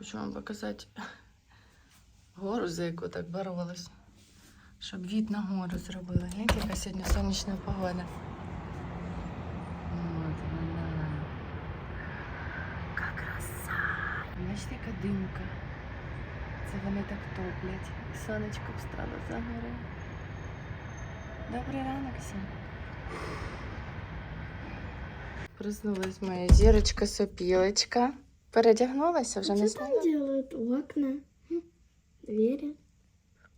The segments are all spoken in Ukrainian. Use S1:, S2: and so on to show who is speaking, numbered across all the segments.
S1: Хочу вам показати гору, за яку так боролась. Щоб від на гору зробили. Гляньте, яка сьогодні сонячна погода. От вона. Яка краса! Бачите, яка димка. Це вони так топлять. Сонечко встало за гори. Добрий ранок всім. Проснулась моя зірочка сопілочка. Передягнулася, вже не
S2: Что
S1: знаю.
S2: там делают окна, М, двери?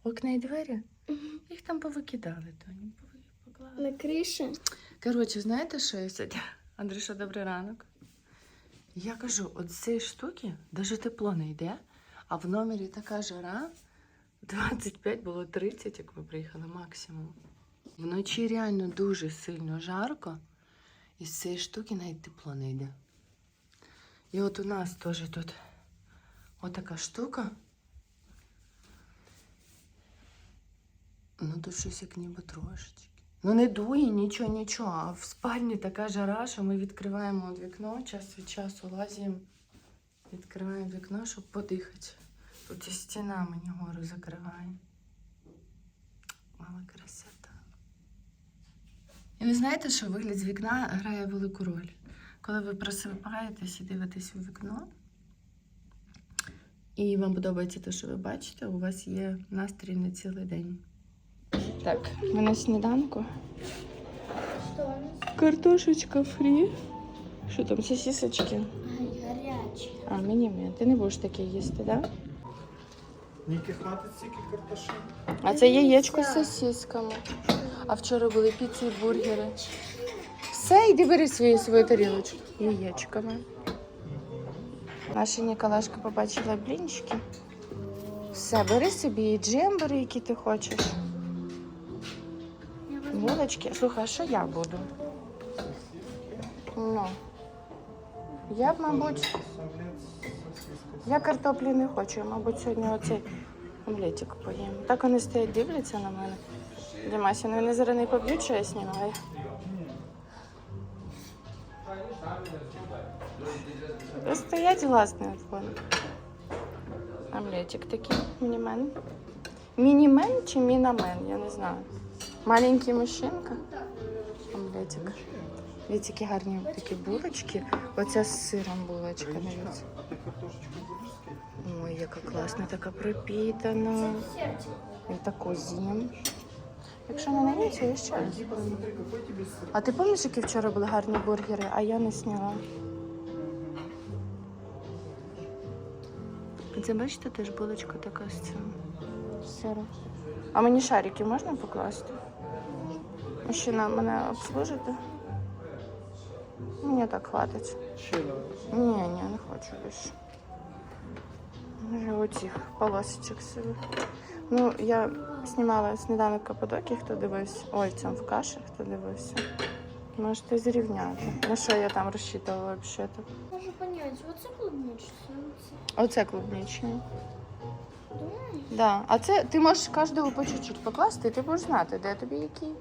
S1: Окна і двері. Їх там повикидали, Тоні. поклали.
S2: На крыше?
S1: Коротше, знаєте, що я сьогодні? Андрюша, добрий ранок. Я кажу, от з цієї штуки навіть тепло не йде, а в номері така жара 25 було 30, як ми приїхали максимум. Вночі реально дуже сильно жарко, і з цієї штуки навіть тепло не йде. І от у нас теж тут отака штука. Ну, тут щось як ніби трошечки. Ну, не дує, нічого, нічого. А в спальні така жара, що ми відкриваємо от вікно, час від часу лазимо, відкриваємо вікно, щоб подихати. Тут і стіна мені гору закриває. Мала красота. І ви знаєте, що вигляд з вікна грає велику роль. Коли ви просипаєтесь і дивитесь у вікно, і вам подобається те, що ви бачите, у вас є настрій на цілий день. Так, ми на сніданку. Картошечка фрі. Що там, сосисочки?
S2: Ай, горячая.
S1: А, міні Ти не будеш таке їсти, так? Да?
S3: Ніки хватить стільки картошин?
S1: А це яєчко з сосисками. А вчора були піци і бургери. Все, йди бери свою свою тарілочку. Яєчками. Наша Ніколашка побачила блінчики. Все, бери собі і джем, бери, який ти хочеш. Булочки. Слухай, а що я буду? Ну. Я б, мабуть, я картоплі не хочу. Я, мабуть, сьогодні оцей омлетик поїм. Так вони стоять, дивляться на мене. Дімася, ну вони зараз не поб'ють, що я знімаю. Та Стоять власне от вони. Омлетик такий, мінімен. Мінімен чи мінамен, я не знаю. Маленький мужчинка. Омлетик. Дивіться, які гарні такі булочки. Оця з сиром булочка,
S3: скидати?
S1: Ой, яка класна, така пропітана. І таку з'їм. Якщо не наїться, я ще раз. А ти пам'ятаєш, які вчора були гарні бургери, а я не сняла. Це бачите, теж булочка така з цим з сиром. А мені шарики можна покласти? Мужчина, мене обслужити? Мені так хватить.
S3: Ще.
S1: Ні, ні, не хочу більше. Може, оцих полосочок собі. Ну, я знімала сніданок Каппадокії, хто дивився. Ой, в в каші, хто дивився. Можете зрівняти. На що я там розчитувала взагалі-то?
S2: Можно понять, вот это.
S1: Оце.
S2: Думаю,
S1: Да. А це ти можеш кожного по чуть-чуть покласти, і ти будеш знати, де тобі який.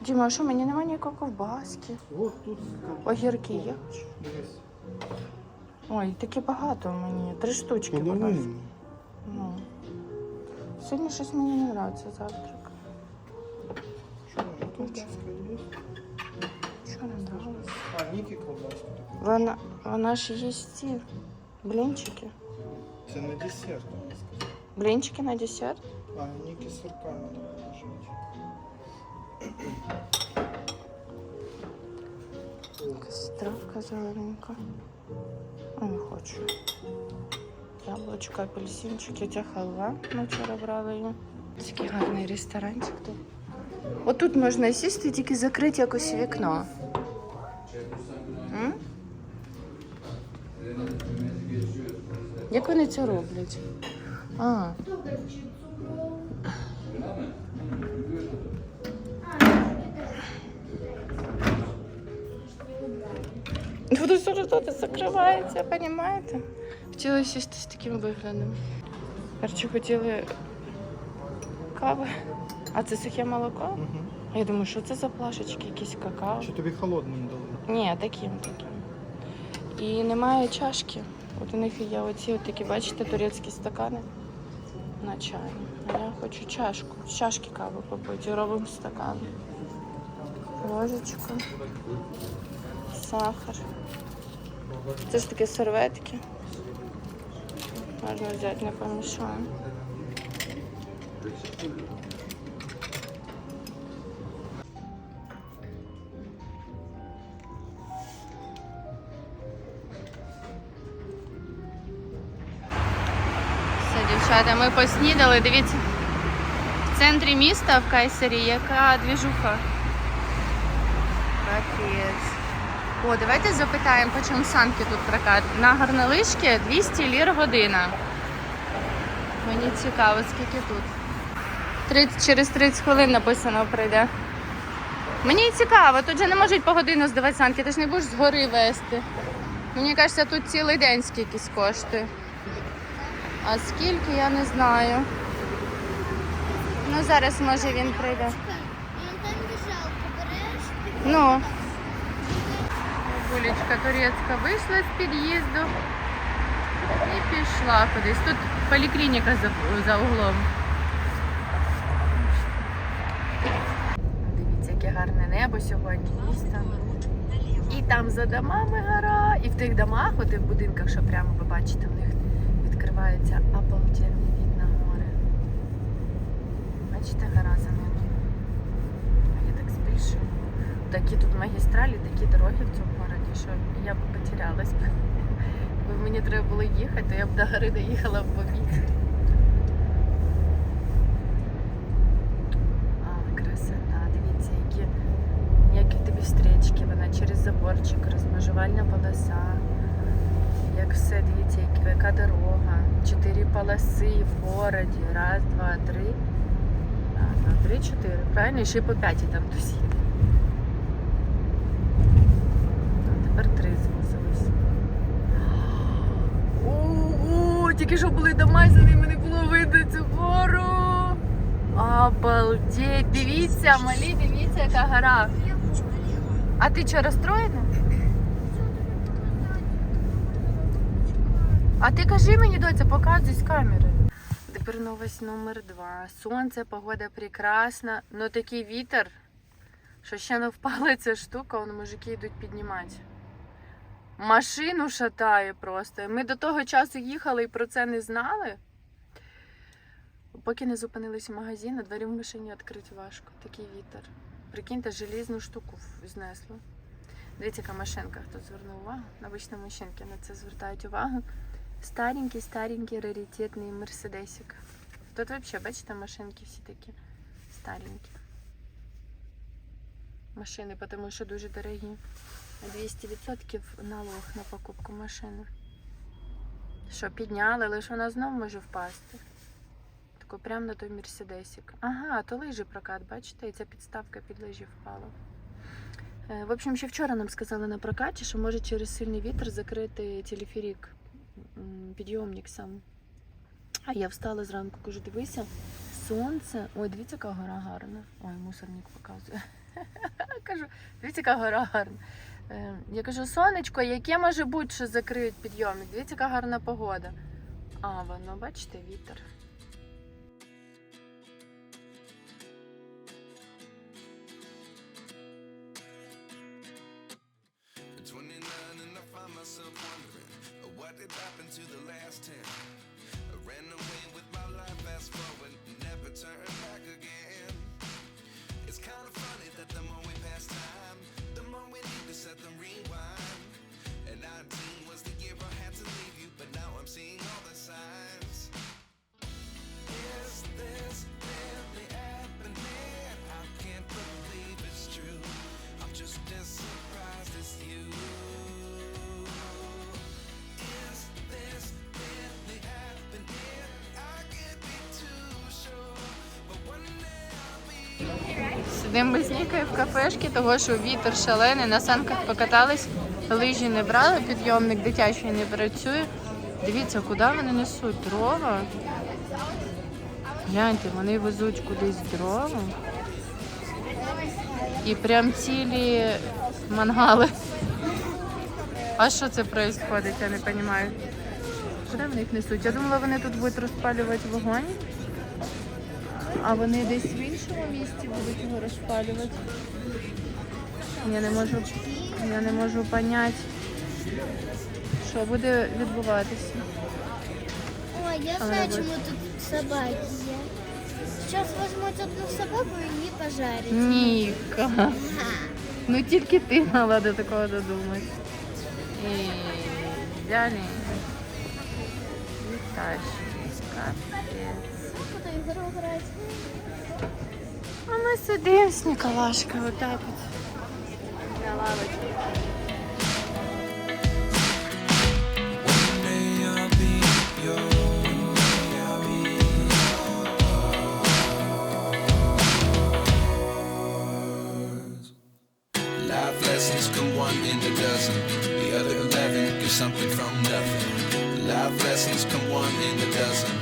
S1: Діма, а що мені немає ніякої ковбаски?
S3: Тут
S1: Огірки є? Ой, таке багато мені. Три штучки, будь ласка. Ну. Сьогодні щось мені не подобається завтрак.
S3: Що, колбаска є?
S1: Що не подобається?
S3: А, Ніки колбаску таку.
S1: Вона, вона ж їсть ці блінчики.
S3: Це на десерт, вона сказала.
S1: Блінчики на десерт.
S3: А, Ніки сирками треба положити.
S1: Якась травка зелененька. А не хочу. Яблучко, апельсинчики, ця халва. Вчора брали її. Такий гарний ресторанчик тут. Отут можна сісти, тільки закрити якось вікно. М? Як вони це роблять? А? Буду все закривається, розумієте? Хотіла сісти з таким виглядом. Коротше, хотіли кави. А це сухе молоко?
S3: Угу.
S1: Я думаю, що це за плашечки, якісь какао.
S3: Чи тобі холодним дали?
S1: Ні, таким таким. І немає чашки. От у них є оці от такі, бачите, турецькі стакани на чай. А я хочу чашку. З чашки каву попити. Робимо стакан. Ложечку. Сахар. Це ж такі серветки. Можна взяти, не помішаю. Все, дівчата, ми поснідали. Дивіться, в центрі міста в Кайсері яка двіжуха. Капець. О, давайте запитаємо, по чому санки тут прокат. На гарнолижки 200 лір година. Мені цікаво, скільки тут. 30, через 30 хвилин написано прийде. Мені цікаво, тут же не можуть по годину здавати санки, ти ж не будеш згори вести. Мені кажеться, тут цілий день скількись коштує. А скільки, я не знаю. Ну, зараз може він прийде.
S2: Ну
S1: Булечка турецька вийшла з під'їзду і пішла кудись. Тут поліклініка за, за углом. Дивіться, яке гарне небо сьогодні. І там за домами гора, і в тих домах, у тих будинках, що прямо ви бачите, в них відкривається обалденний від на море. Бачите, гора за ними. А я так збільшую. Такі тут магістралі, такі дороги в цьому городі, що я б потерялась. Якби мені треба було їхати, то я б до гори доїхала в обід. А, красота, дивіться, які ніякі тобі встречки, вона через заборчик, розмежувальна полоса. Як все, дивіться, які- яка дорога. Чотири полоси в городі. Раз, два, три. Ну, три, чотири. Правильно? І ще по п'ятій там хтось їде. А тепер три звузились. Ого, тільки що були дома, за ними не було видно цю гору. Обалдеть, дивіться, малі, дивіться, яка гора. А ти що, розстроєна? А ти кажи мені, доця, показуй з камери. Тепер новость номер два. Сонце, погода прекрасна, но такий вітер, що ще не впала ця штука, вон мужики йдуть піднімати. Машину шатає просто. Ми до того часу їхали і про це не знали. Поки не зупинились в магазин, а двері в машині відкрити важко. Такий вітер. Прикиньте, желізну штуку знесло. Дивіться, яка машинка, хто звернув увагу. Обично машинки на це звертають увагу. Старенький, старенький, раритетний мерседесик. Тут взагалі, бачите, машинки всі такі старенькі. Машини, тому що дуже дорогі. 200% налог на покупку машини. Що, підняли, ж вона знову може впасти. Тако прямо на той мерседесик. Ага, то лижі прокат, бачите, і ця підставка під лижі впала. Е, В общем, ще вчора нам сказали на прокаті, що може через сильний вітер закрити телеферік, підйомник сам. А я встала зранку, кажу, дивися, сонце. Ой, дивіться, яка гора гарна. Ой, мусорник показує. Кажу, дивіться, яка гора гарна. Е, Я кажу, сонечко, яке може бути, що закриють підйомник? Дивіться, яка гарна погода. А, воно, бачите, вітер.
S4: At 29 and I find myself wondering uh, what did happen to the last 10. I ran away with my life, fast forward, never turn back again. That the more we pass time, the more we need to set them rewind. And 19 was
S1: Сидимо без в кафешці, того що вітер шалений, на санках покатались, лижі не брали, підйомник дитячий не працює. Дивіться, куди вони несуть дрова. Гляньте, вони везуть кудись дрова. І прям цілі мангали. А що це відбувається, я не розумію. Куди вони їх несуть? Я думала, вони тут будуть розпалювати вогонь. А вони десь в іншому місці будуть його розпалювати. Я не можу, я не можу поняти, що буде відбуватися.
S2: Ой, я
S1: А
S2: знаю, чому тут собаки є. Зараз візьмуть одну собаку і її пожарять.
S1: Ніка.
S2: Ага.
S1: Ну тільки ти мала до такого додумати. І взяли. І. Капець.
S2: Куди ігру грати?
S1: А ми сидимо з Ніколашкою отак от. На лавочці.
S4: One day I'll be yours. I'll be yours. Life lessons come one in a dozen. The other eleven get something from nothing. Life lessons come one in a dozen.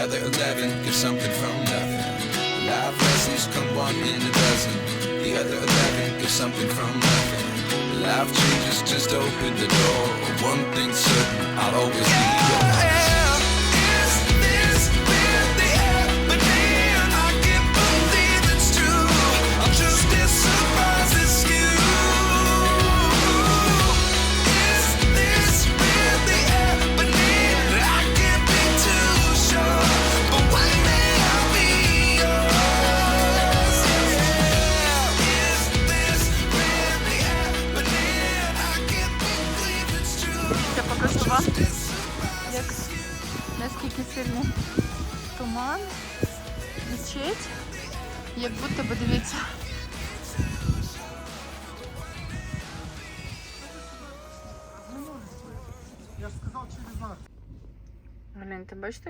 S4: The other eleven get something from nothing. Life lessons come one in a dozen. The other eleven get something from nothing. Life changes, just open the door. One thing's certain, I'll always be yours.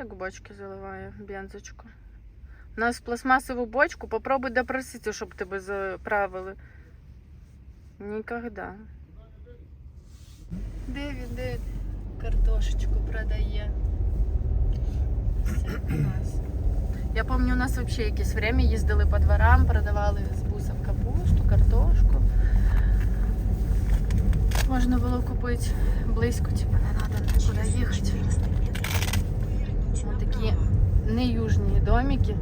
S1: Як бочки заливає бензочку? У нас пластмасову бочку попробуй допроситися, щоб тебе заправили. Нікогда. Де він, де картошечку продає? Все у нас. Я пам'ятаю, у нас взагалі якесь время їздили по дворам, продавали з бусом капусту, картошку. Можна було купити близько, типу, не треба нікуди їхати. Не южні домики.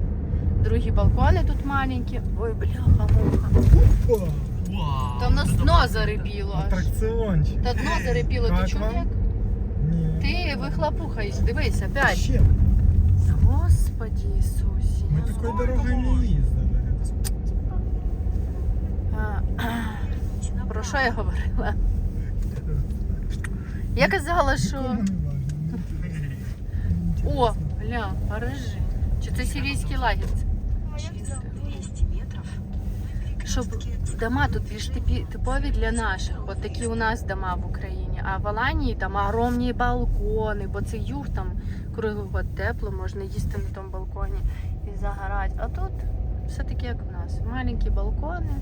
S1: Другі балкони тут маленькі. Ой, бляха, муха.
S3: Вау!
S1: Та в нас дно зарипіло аж.
S3: Атракціончик.
S1: Та дно зарипіло, ти
S3: як? Ні.
S1: Ти вихлопухаєш, дивись, опять.
S3: Ще.
S1: Господи Ісусі.
S3: Ми такою дорогою не їздили.
S1: А, Про що я говорила? Я казала, що.
S3: Не важно.
S1: О, гля, гаражі. Чи це сирійський лагерь? Щоб дома тут типі- типові для наших. От такі у нас дома в Україні. А в Аланії там огромні балкони, бо це юг там круглогод тепло, можна їсти на тому балконі і загорати. А тут все таке, як в нас. Маленькі балкони,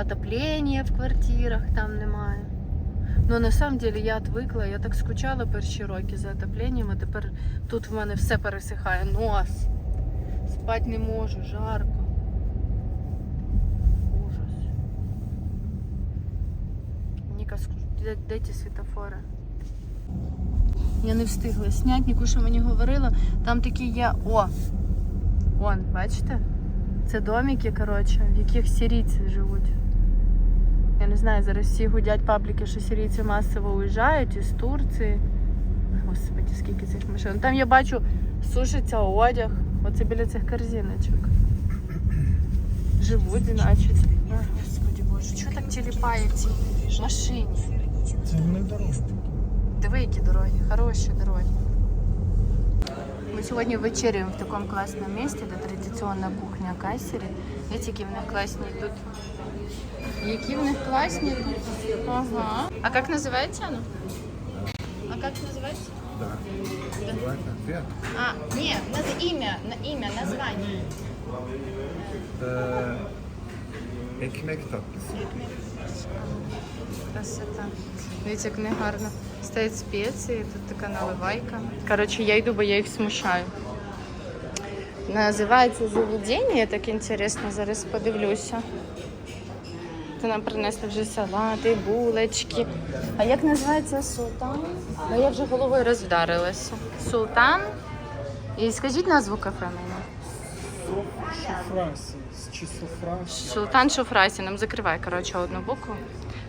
S1: отоплення в квартирах там немає. Ну на самом деле я отвикла, я так скучала перші роки за отопленням, а тепер тут в мене все пересихає. Нос. Спать не можу, жарко. Ужас. Ніка, де, де ті світофори? Я не встигла зняти, Нікуша мені говорила, там такі є. О! Вон, бачите? Це домики, коротше, в яких сирійці живуть. Я не знаю, зараз всі гудять пабліки, що сирійці масово уїжджають із Турції. Господи, скільки цих машин. Там я бачу, сушиться одяг. Оце біля цих корзиночок. Живуть, значить. Ой, Господи Боже, чого так тіліпає в цій машині?
S3: Це не дорога.
S1: Диви, які дороги, хороші дороги. Ми сьогодні вечеряємо в такому класному місці, де традиційна кухня Кайсері. Дивіться, які в них класні тут. Які в них класні тут. Ага. А як називається воно? А як називається?
S3: Да. Давай конфет.
S1: А, ні, наз... ім'я, на ім'я, названня.
S3: Е, Екмек tatlısı.
S1: Красота. Дивіться, як не гарно. Стоять спеції, тут така наливайка. Коротше, я йду, бо я їх смущаю. Називається заведення, так інтересно, зараз подивлюся. Продукти нам принесли вже салати, булочки. А як називається султан? Ну, я вже головою розвдарилася. Султан. І скажіть назву кафе мені.
S3: Чи софрасі?
S1: Султан Шофрасі нам закриває коротше, одну букву.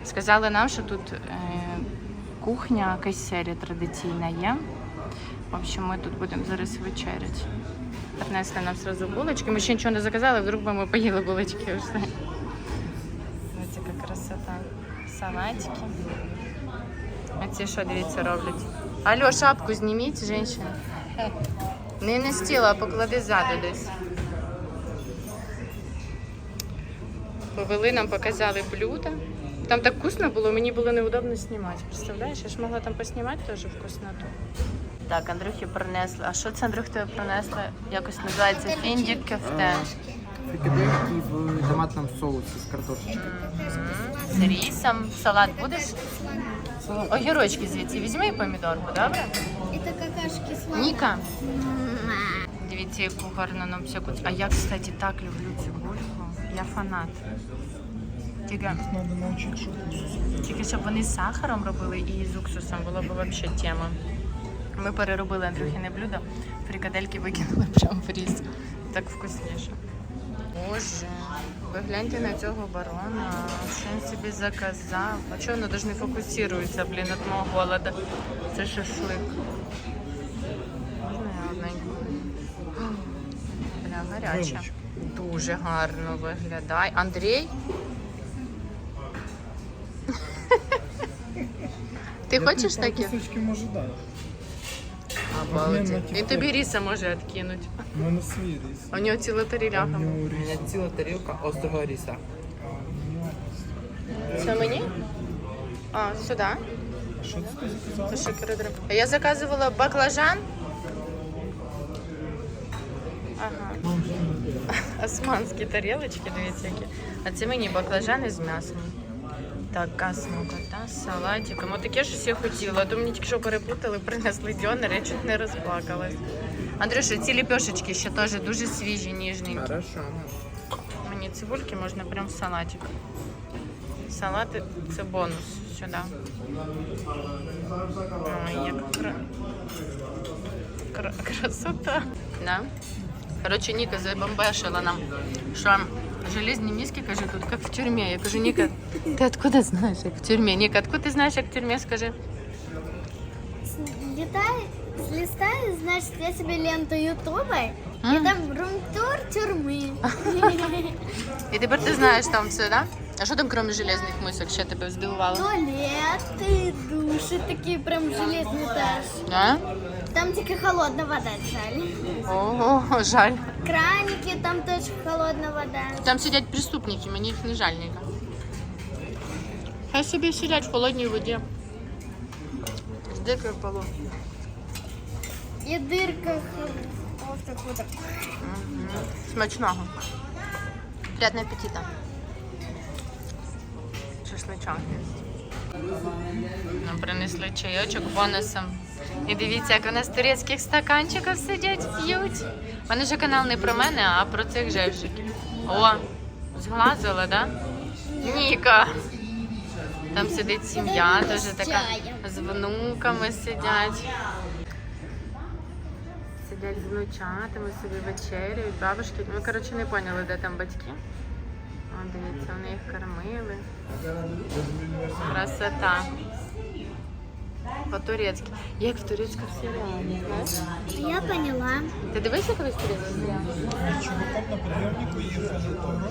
S1: Сказали нам, що тут е, кухня якась серія традиційна є. В общем, ми тут будемо зараз вечеряти. Принесли нам сразу булочки. Ми ще нічого не заказали, вдруг би ми поїли булочки вже. Салатики. А ці що, дивіться, роблять? Алло, шапку зніміть, жінка. Не на стіл, а поклади ззаду десь. Повели нам, показали блюда. Там так вкусно було, мені було неудобно знімати. Представляєш, я ж могла там поснімати теж вкусноту. Так, Андрюхи принесли. А що це Андрюх тебе принесли? Якось називається фіндік кефте.
S3: Фрикадельки в томатному соусі з картошечкою.
S1: З рисом. Салат будеш? Огірочки звідси візьми і помідорку, добре?
S2: Это какашки с
S1: Ніка. Дивіться, яку гарну нам всяку. А я, кстати, так люблю цибульку. Я фанат. Тільки, тільки щоб вони з сахаром робили і з уксусом, було б взагалі тема. Ми переробили Андрюхіне блюдо, фрикадельки викинули прямо в різ. Так вкусніше. Боже, ви гляньте на цього барона. Що він собі заказав? А чого воно навіть не фокусується, блін, від мого голода? Це шашлик. Можна я одненьку? Бля, гаряче. Дуже гарно виглядає. Андрій? Ти хочеш таке?
S3: Кусочки можу дати.
S1: Обалдеть.
S3: Тікток.
S1: тобі ріса може відкинути.
S3: У мене свій ріс.
S1: У нього ціла таріляха.
S3: У нього
S5: У
S3: ріс.
S5: мене ціла тарілка острого ріса.
S1: Це мені? А, сюди.
S3: Що це ти заказала?
S1: Це шикарно. А я заказувала баклажан. Ага. Османські тарілочки, дивіться які. А це мені баклажани з м'ясом. Така смакота з салатиком. От таке ж всі хотіла. То мені тільки що перепутали, принесли дьонер, я чуть не розплакалась. Андрюша, ці ліпешечки ще теж дуже свіжі, ніжненькі.
S5: Хорошо.
S1: Мені цибульки можна прям в салатик. Салати це бонус сюди. Ой, як кра... Кра... красота. Да? Короче, Ніка забомбашила нам, що железні миски, каже, тут як в тюрмі. Я кажу, Ніка, ти откуда знаєш, як в тюрмі? Ніка, откуда ти знаєш, як в тюрмі, скажи?
S2: Летай, слистай, значит, я себе ленту Ютуба, и
S1: М?
S2: там рум-тур тюрьмы.
S1: І тепер ти знаєш там все, да? А що там, крім железних мисок, ще тебе здивувало?
S2: Туалеты, души такие прям железные этаж.
S1: А?
S2: Там только холодная вода, жаль.
S1: Ого, жаль.
S2: Краники, там тоже холодная вода.
S1: Там сидять преступники, мені їх не жаль ніяк. Хай собі сидять в холодній воді. З дикою полу.
S2: И дырках вот так вот. так.
S1: Смачного. Приятного аппетита. Шашличок є. Нам принесли чайочок бонусом. І дивіться, як вони з турецьких стаканчиків сидять, п'ють. У мене же канал не про мене, а про цих жевшиків. О, зглазила, да? Ніка. Там сидить сім'я, теж така з внуками сидять. Сидять з внучатами, собі вечеряють, бабушки. Ми, коротше, не поняли, де там батьки. Дивіться, вони їх кормили. Красота. По-турецьки. Як в турецькому серіалі, знаєш?
S2: Я поняла.
S1: Ти дивишся колись турецький серіал?
S3: Чуваком на підйомнику їхали того.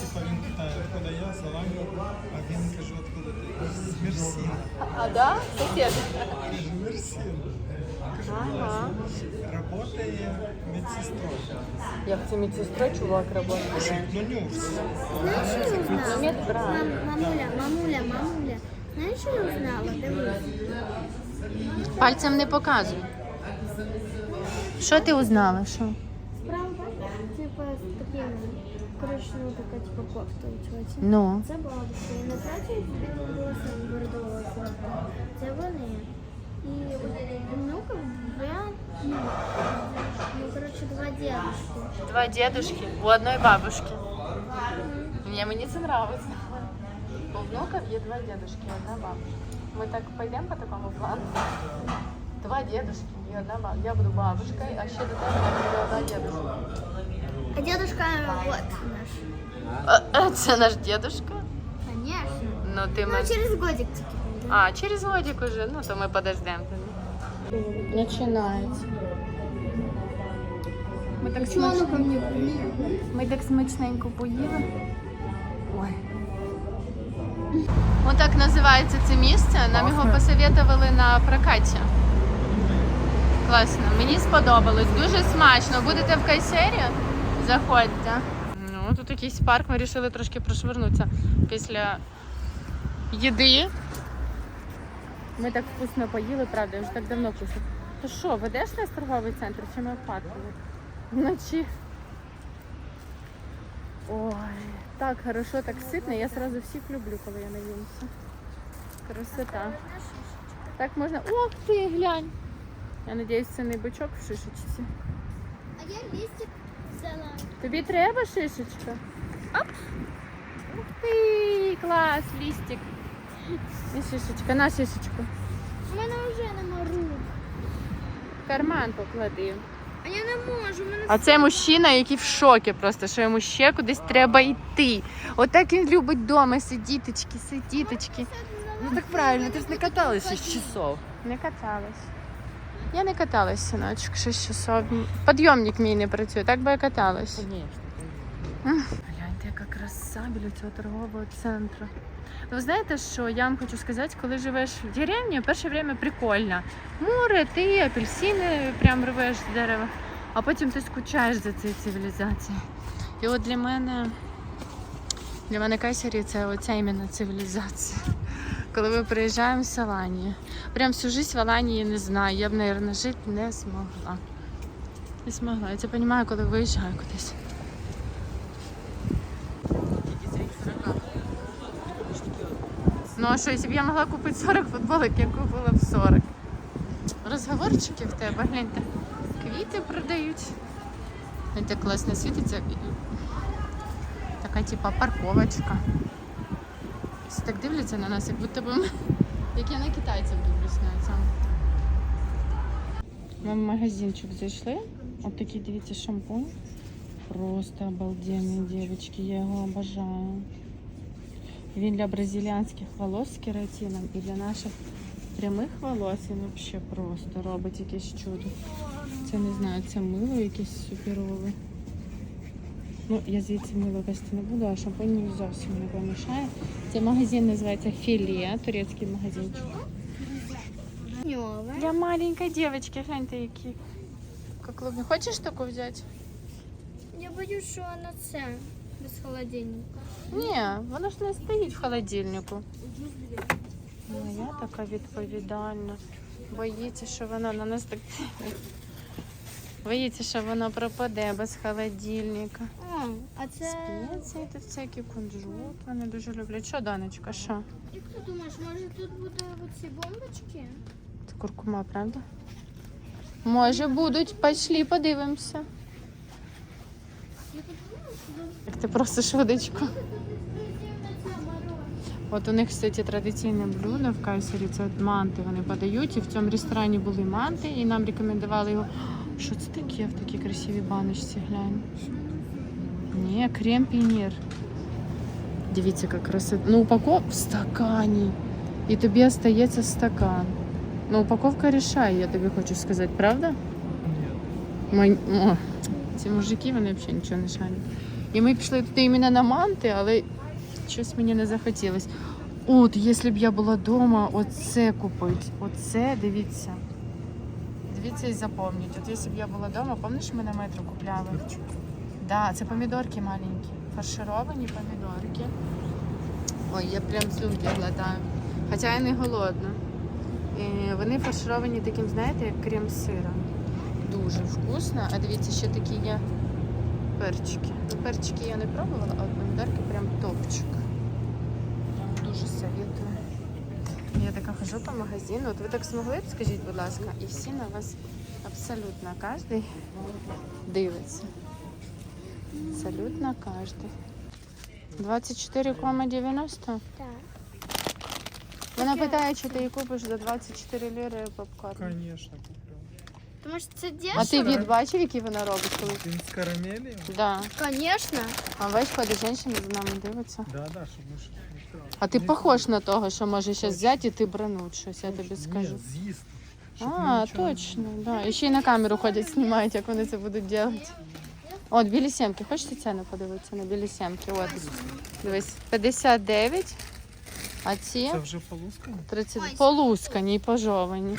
S3: Типа він питає, откуда я, Саламі, а він каже, откуда ти? З Мерсіна.
S1: А, да? Сусід.
S3: Мерсіна.
S1: Ага.
S3: Работає медсестрою.
S1: Як це медсестра чувак працює?
S3: Ну.
S2: Знаешь, что я узнала?
S1: Медбрат.
S2: Мам, мамуля, мамуля, мамуля. Знаешь, что я узнала? Дивись.
S1: Пальцем не показуй. Що ти узнала? Що?
S2: Справа бачиш, типа з такими. Коротше, ну така типа кофта тьоті.
S1: Ну.
S2: Це бабушка. І напротив волосся бордового кофта. Це вони. І у внуків два, ну, ну, коротше, два дедушки.
S1: Два дедушки у одной бабушки. Ні, мені це подобається. У внуків є два дедушки і одна бабушка. Ми так пойдемо по такому плану. Два дедушки і одна бабушка. Я буду бабушкою, а ще до тебе буде одна дедушка.
S2: А дедушка вот наш.
S1: Це наш дедушка?
S2: Конечно.
S1: Ну ти
S2: Ну,
S1: ми...
S2: через годик тільки прийде.
S1: А, через годик уже, ну то ми подождемо. Починається. Ми так, смач...
S2: ко мне прийде?
S1: ми так смачненько поїли. Ой. Отак називається це місце. Нам його посоветували на прокаті. Класно, мені сподобалось. Дуже смачно. Будете в Кайсері? Заходьте. Ну, тут якийсь парк, ми вирішили трошки прошвернутися після їди. Ми так вкусно поїли, правда, я вже так давно вкусно. То що, ведеш нас в торговий центр чи ми в парку? Вночі. Ой, так хорошо, так ситно. Я сразу всіх люблю, коли я наїмся. Красота. Так можна. Ох ти, глянь. Я надіюсь, це не бичок в шишечці.
S2: А я листик взяла.
S1: Тобі треба шишечка? Оп! Ух ти, клас, лістик. І шишечка, на шишечку.
S2: У мене вже нема рук.
S1: В карман поклади.
S2: А я не можу, мене
S1: А це мужчина, який в шокі просто, що йому ще кудись треба йти. Отак він любить вдома сидіточки, сидіточки.
S2: Ну
S5: так правильно, ти ж не каталась 6 часов.
S1: Не каталась. Я не каталась, синочок, 6 часов. Підйомник мій не працює, так би я каталась. Гляньте, яка краса біля цього торгового центру. Ви знаєте, що я вам хочу сказати, коли живеш в деревні, перше время прикольно. Море, ти, апельсини прям рвеш з дерева, а потім ти скучаєш за цією цивілізацією. І от для мене, для мене Кайсері це оця іменно цивілізація. Коли ми приїжджаємо в Саланію. Прям всю жизнь в Аланії не знаю. Я б, мабуть, жити не змогла. Не змогла. Я це розумію, коли виїжджаю кудись. Ну а що, якщо б я могла купити 40 футболок, я купила б 40. Розговорчики в тебе, гляньте. Квіти продають. Гляньте, класно світиться. Така типа парковочка. Всі так дивляться на нас, як будто ми. Як я на китайців дивлюсь на цьому. Ми в магазинчик зайшли. От такий, дивіться, шампунь. Просто обалденний, дівчатки, я його обожаю. Він для бразильянських волос з кератином і для наших прямих волос він взагалі просто робить якесь чудо. Це не знаю, це мило якесь суперове. Ну, я звідси мило вести не буду, а шампунь мені зовсім не помішає. Цей магазин називається Філія, турецький магазинчик. Для маленькой девочки, гляньте, які. Как клубні. Хочеш таку взяти?
S2: Я боюсь, що вона це без холодильника.
S1: Ні, вона ж не стоїть в холодильнику. Моя така відповідальна. Боїться, що вона на нас так. Боїться, що воно пропаде без холодильника.
S2: О, а це.
S1: Спеції тут всякі кунжут. Вони дуже люблять. Що, Даночка, що?
S2: Як ти думаєш, може тут будуть оці бомбочки?
S1: Це куркума, правда? Може будуть, пішли, подивимося. Як ти просиш водичку? От у них, кстати, традиційне блюдо в Кайсері це манти вони подають. І в цьому ресторані були манти, і нам рекомендували його. Що це таке в такій красивій баночці? Глянь. Ні, крем пінір. Дивіться, яка красота. Ну, упаковка в стакані. І тобі остається стакан. Ну, упаковка рішає, я тобі хочу сказати, правда? Мой... О, ці мужики, вони взагалі нічого не шарять. І ми пішли туди іменно на манти, але щось мені не захотілося. От, якщо б я була вдома, оце купити. Оце, дивіться. Дивіться і запам'ятайте. От якщо б я була вдома, пам'ятаєш, ми на метро купляли? Да, це помідорки маленькі. Фаршировані помідорки. Ой, я прям слюнки глотаю. Хоча я не голодна. І вони фаршировані таким, знаєте, як крем сиром. Дуже вкусно. А дивіться, ще такі є перчики. Ну, перчики я не пробувала, а от помідорки прям топчик. Прям дуже советую. Я така хожу по магазину. От ви так змогли б, скажіть, будь ласка, і всі на вас абсолютно кожен дивиться. Абсолютно кожен. 24,90?
S2: Так.
S1: Вона питає, чи ти її купиш за 24 ліри попкорн.
S3: Конечно, куплю.
S2: Тому що це
S1: А ти
S2: дешево.
S1: від бачив, який вона робить коли?
S3: Він з карамелью?
S1: Да.
S2: Звісно.
S1: А весь ходить жінка за нами дивиться.
S3: Да, да, щоб ми щось не вкрали.
S1: А ти похож на того, що може зараз взяти і ти брануть щось, я тобі скажу.
S3: Ні, з'їсти. Щоб
S1: А,
S3: нічого не-
S1: точно, да. І ще й на камеру ходять, знімають, як вони це будуть робити. От, білі сімки. Хочете ціну подивитися на білі сімки? От, дивись, 59, а ці
S3: Це вже полускані?
S1: 30 полускані і пожовані.